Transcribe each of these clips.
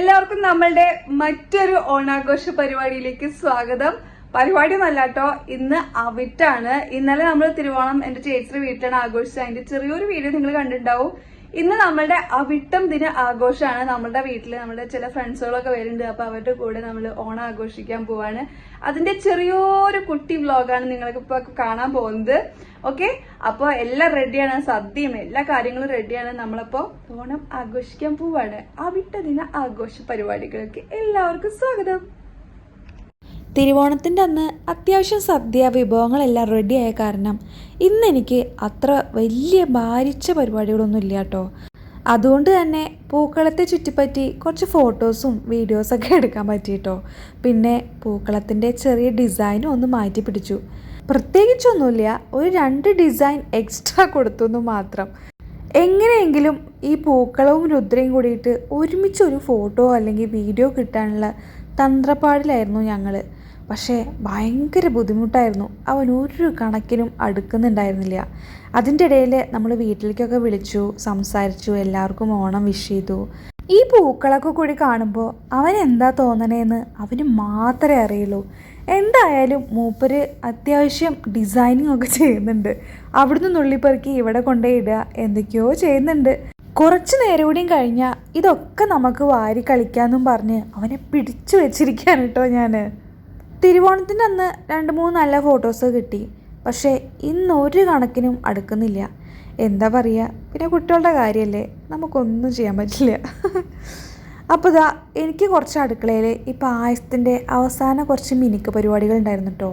എല്ലാവർക്കും നമ്മളുടെ മറ്റൊരു ഓണാഘോഷ പരിപാടിയിലേക്ക് സ്വാഗതം. പരിപാടി ഒന്നല്ലാട്ടോ ഇന്ന് അവിറ്റാണ് ഇന്നലെ നമ്മൾ തിരുവോണം എന്റെ ചേച്ചിയുടെ വീട്ടിലാണ് ആഘോഷിച്ചത്. അതിന്റെ ചെറിയൊരു വീഡിയോ നിങ്ങൾ കണ്ടിട്ടുണ്ടാവും. ഇന്ന് നമ്മളുടെ അവിട്ടം ദിന ആഘോഷമാണ്. നമ്മളുടെ വീട്ടിൽ നമ്മുടെ ചില ഫ്രണ്ട്സുകളൊക്കെ വരുന്നുണ്ട്. അപ്പൊ അവരുടെ കൂടെ നമ്മൾ ഓണം ആഘോഷിക്കാൻ പോവാണ്. അതിന്റെ ചെറിയൊരു കുട്ടി വ്ലോഗാണ് നിങ്ങൾക്ക് ഇപ്പൊ കാണാൻ പോകുന്നത്. ഓക്കെ? അപ്പോൾ എല്ലാം റെഡിയാണ്. സദ്യയും എല്ലാ കാര്യങ്ങളും റെഡിയാണ്. നമ്മളിപ്പോ ഓണം ആഘോഷിക്കാൻ പോവാണ്. അവിട്ട ദിന ആഘോഷ പരിപാടികൾക്ക് എല്ലാവർക്കും സ്വാഗതം. തിരുവോണത്തിന്റെ അന്ന് അത്യാവശ്യം സദ്യ വിഭവങ്ങളെല്ലാം റെഡിയായ കാരണം ഇന്ന് എനിക്ക് അത്ര വലിയ ഭാരിച്ച പരിപാടികളൊന്നും ഇല്ല കേട്ടോ. അതുകൊണ്ട് തന്നെ പൂക്കളത്തെ ചുറ്റിപ്പറ്റി കുറച്ച് ഫോട്ടോസും വീഡിയോസൊക്കെ എടുക്കാൻ പറ്റിയിട്ടോ പിന്നെ പൂക്കളത്തിന്റെ ചെറിയ ഡിസൈനും ഒന്ന് മാറ്റി പിടിച്ചു. പ്രത്യേകിച്ചൊന്നുമില്ല ഒരു രണ്ട് ഡിസൈൻ എക്സ്ട്രാ കൊടുത്തു എന്ന് മാത്രം. എങ്ങനെയെങ്കിലും ഈ പൂക്കളവും രുദ്രയും കൂടിയിട്ട് ഒരുമിച്ച് ഒരു ഫോട്ടോ അല്ലെങ്കിൽ വീഡിയോ കിട്ടാനുള്ള തന്ത്രപ്പാടിലായിരുന്നു ഞങ്ങൾ പക്ഷേ ഭയങ്കര ബുദ്ധിമുട്ടായിരുന്നു. അവൻ ഒരു കണക്കിനും അടുക്കുന്നുണ്ടായിരുന്നില്ല. അതിന്റെ ഇടയിൽ നമ്മൾ വീട്ടിലേക്കൊക്കെ വിളിച്ചു സംസാരിച്ചു എല്ലാവർക്കും ഓണം വിഷ് ചെയ്തു. ഈ പൂക്കളൊക്കെ കൂടി കാണുമ്പോൾ അവൻ എന്താ തോന്നണേന്ന് അവന് മാത്രമേ അറിയുള്ളൂ. എന്തായാലും മൂപ്പര് അത്യാവശ്യം ഡിസൈനിങ് ഒക്കെ ചെയ്യുന്നുണ്ട്. അവിടുന്ന് നുള്ളിപ്പെറുക്കി ഇവിടെ കൊണ്ടുപോയിടുക എന്തൊക്കെയോ ചെയ്യുന്നുണ്ട്. കുറച്ച് നേരം കൂടിയും കഴിഞ്ഞാൽ ഇതൊക്കെ നമുക്ക് വാരി കളിക്കാമെന്നും പറഞ്ഞ് അവനെ പിടിച്ചു വെച്ചിരിക്കുകയാണ് കേട്ടോ ഞാൻ തിരുവോണത്തിന്റെ അന്ന് രണ്ട് മൂന്ന് നല്ല ഫോട്ടോസ് കിട്ടി. പക്ഷേ ഇന്ന് ഒരു കണക്കിനും അടുക്കുന്നില്ല. എന്താ പറയുക? പിന്നെ കുട്ടികളുടെ കാര്യമല്ലേ? നമുക്കൊന്നും ചെയ്യാൻ പറ്റില്ല. അപ്പോൾ ഇതാ എനിക്ക് കുറച്ച് അടുക്കളയിൽ ഈ പായസത്തിന്റെ അവസാന കുറച്ച് മിനുക്ക് പരിപാടികൾ ഉണ്ടായിരുന്നു കേട്ടോ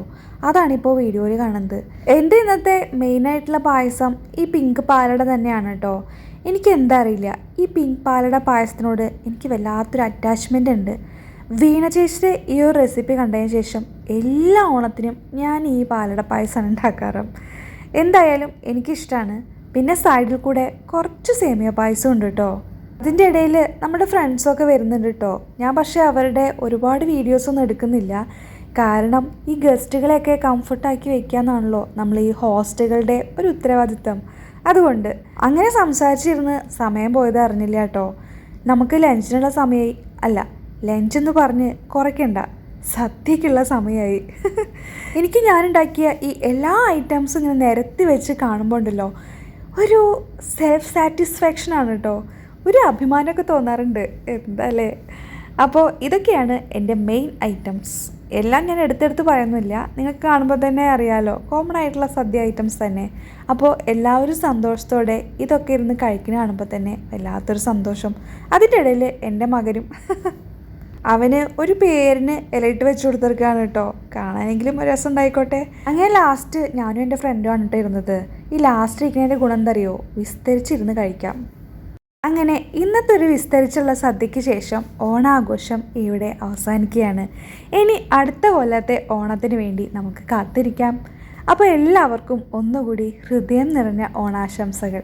അതാണിപ്പോൾ വീഡിയോയിൽ കാണുന്നത്. എന്റെ ഇന്നത്തെ മെയിനായിട്ടുള്ള പായസം ഈ പിങ്ക് പാലട തന്നെയാണ് കേട്ടോ എനിക്ക് എന്താ അറിയില്ല. ഈ പിങ്ക് പാലട പായസത്തിനോട് എനിക്ക് വല്ലാത്തൊരു അറ്റാച്ച്മെന്റ് ഉണ്ട്. വീണ ചേച്ചിയുടെ ഈ ഒരു റെസിപ്പി കണ്ടതിന് ശേഷം എല്ലാ ഓണത്തിനും ഞാൻ ഈ പാലട പായസമാണ് ഉണ്ടാക്കാറ്. എന്തായാലും എനിക്കിഷ്ടമാണ് പിന്നെ സൈഡിൽ കൂടെ കുറച്ച് സേമിയ പായസം ഉണ്ട് കേട്ടോ അതിന്റെ ഇടയിൽ നമ്മുടെ ഫ്രണ്ട്സൊക്കെ വരുന്നുണ്ട് കേട്ടോ ഞാൻ പക്ഷേ അവരുടെ ഒരുപാട് വീഡിയോസൊന്നും എടുക്കുന്നില്ല. കാരണം ഈ ഗസ്റ്റുകളെയൊക്കെ കംഫർട്ടാക്കി വെക്കാന്നാണല്ലോ നമ്മൾ ഈ ഹോസ്റ്റലുകളുടെ ഒരു ഉത്തരവാദിത്തം. അതുകൊണ്ട് അങ്ങനെ സംസാരിച്ചിരുന്ന് സമയം പോയത് അറിഞ്ഞില്ല കേട്ടോ നമുക്ക് ലഞ്ചിനുള്ള സമയമായി അല്ല ലഞ്ച് എന്ന് പറഞ്ഞ് കുറയ്ക്കണ്ട. സദ്യക്കുള്ള സമയമായി എനിക്ക് ഞാനുണ്ടാക്കിയ ഈ എല്ലാ ഐറ്റംസും ഇങ്ങനെ നിരത്തി വെച്ച് കാണുമ്പോൾ ഉണ്ടല്ലോ ഒരു സെൽഫ് സാറ്റിസ്ഫാക്ഷൻ ആണ് കേട്ടോ. ഒരു അഭിമാനമൊക്കെ തോന്നാറുണ്ട് എന്താല്ലേ? അപ്പോൾ ഇതൊക്കെയാണ് എന്റെ മെയിൻ ഐറ്റംസ് എല്ലാം ഞാൻ എടുത്തെടുത്ത് പറയുന്നില്ല. നിങ്ങൾക്ക് കാണുമ്പോൾ തന്നെ അറിയാലോ കോമൺ ആയിട്ടുള്ള സദ്യ ഐറ്റംസ് തന്നെ. അപ്പോൾ എല്ലാവരും സന്തോഷത്തോടെ ഇതൊക്കെ ഇരുന്ന് കഴിക്കുന്ന കാണുമ്പോൾ തന്നെ വല്ലാത്തൊരു സന്തോഷം. അതിന്റെ ഇടയിൽ എന്റെ മകനും അവന് ഒരു പേരിന് ഇലയിട്ട് വെച്ച് കൊടുത്തിരിക്കുകയാണ് കേട്ടോ. കാണാനെങ്കിലും ഒരു രസം ഉണ്ടായിക്കോട്ടെ. അങ്ങനെ ലാസ്റ്റ് ഞാനും എന്റെ ഫ്രണ്ടും കേട്ടോ ഇരുന്നത്. ഈ ലാസ്റ്റ് ഇരിക്കുന്നതിന്റെ ഗുണം എന്തറിയോ? വിസ്തരിച്ചിരുന്ന് കഴിക്കാം. അങ്ങനെ ഇന്നത്തെ ഒരു വിസ്തരിച്ചുള്ള സദ്യയ്ക്ക് ശേഷം ഓണാഘോഷം ഇവിടെ അവസാനിക്കുകയാണ്. ഇനി അടുത്ത കൊല്ലത്തെ ഓണത്തിന് വേണ്ടി നമുക്ക് കാത്തിരിക്കാം. അപ്പോൾ എല്ലാവർക്കും ഒന്നുകൂടി ഹൃദയം നിറഞ്ഞ ഓണാശംസകൾ.